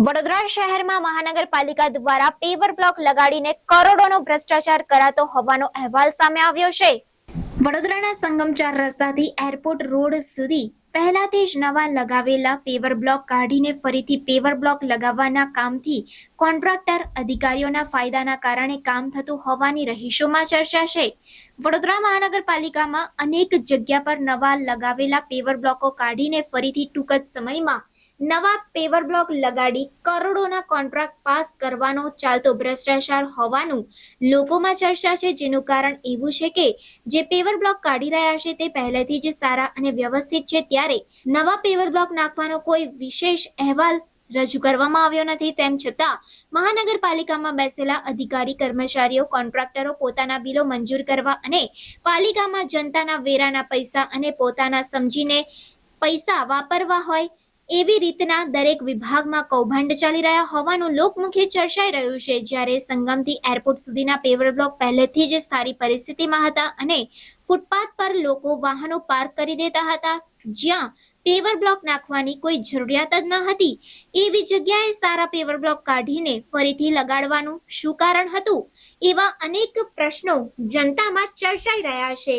વડોદરા શહેરમાં મહાનગરપાલિકા દ્વારા પેવર બ્લોક લગાડીને કરોડોનો ભ્રષ્ટાચાર કરાતો હોવાનો અહેવાલ સામે આવ્યો છે. વડોદરાના સંગમ ચાર રસ્તાથી એરપોર્ટ રોડ સુધી પહેલાથી જ નવા લગાવેલા પેવર બ્લોક કાઢીને ફરીથી પેવર બ્લોક લગાવવાના કામથી કોન્ટ્રાક્ટર અધિકારીઓના ફાયદાના કારણે કામ થતું હોવાની રહીશોમાં ચર્ચા છે. વડોદરા મહાનગરપાલિકામાં અનેક જગ્યા પર નવા લગાવેલા પેવર બ્લોકો કાઢીને ફરીથી ટૂંક જ સમયમાં નવા પેવર બ્લોક લગાડી કરોડોના કોન્ટ્રાક્ટ પાસ કરવાનો ચાલતો ભ્રષ્ટાચાર હોવાનું લોકોમાં ચર્ચા છે, જેનું કારણ એવું છે કે જે પેવર બ્લોક કાઢી રહ્યા છે તે પહેલેથી જ સારા અને વ્યવસ્થિત છે, ત્યારે નવા પેવર બ્લોક નાખવાનો કોઈ વિશેષ અહેવાલ રજૂ કરવામાં આવ્યો નથી. તેમ છતાં, મહાનગરપાલિકામાં બેસેલા અધિકારી, કર્મચારીઓ, કોન્ટ્રાક્ટરો પોતાના બિલો મંજૂર કરવા અને પાલિકામાં જનતાના વેરાના પૈસા અને પોતાના સમજીને પૈસા વાપરવા હોય એવી રીતના દરેક વિભાગમાં કૌભાંડ ચાલી રહ્યા હોવાનું લોકમુખે ચર્ચાઈ રહ્યું છે. જ્યારે સંગમથી એરપોર્ટ સુધીના પેવર બ્લોક પહેલેથી જ સારી પરિસ્થિતિમાં હતા અને ફૂટપાથ પર લોકો વાહનો પાર્ક કરી દેતા હતા, જ્યાં પેવર બ્લોક નાખવાની કોઈ જરૂરિયાત જ ન હતી. એવી જગ્યાએ સારા પેવર બ્લોક કાઢીને ફરીથી લગાડવાનું શું કારણ હતું? એવા અનેક પ્રશ્નો જનતામાં ચર્ચાઈ રહ્યા છે.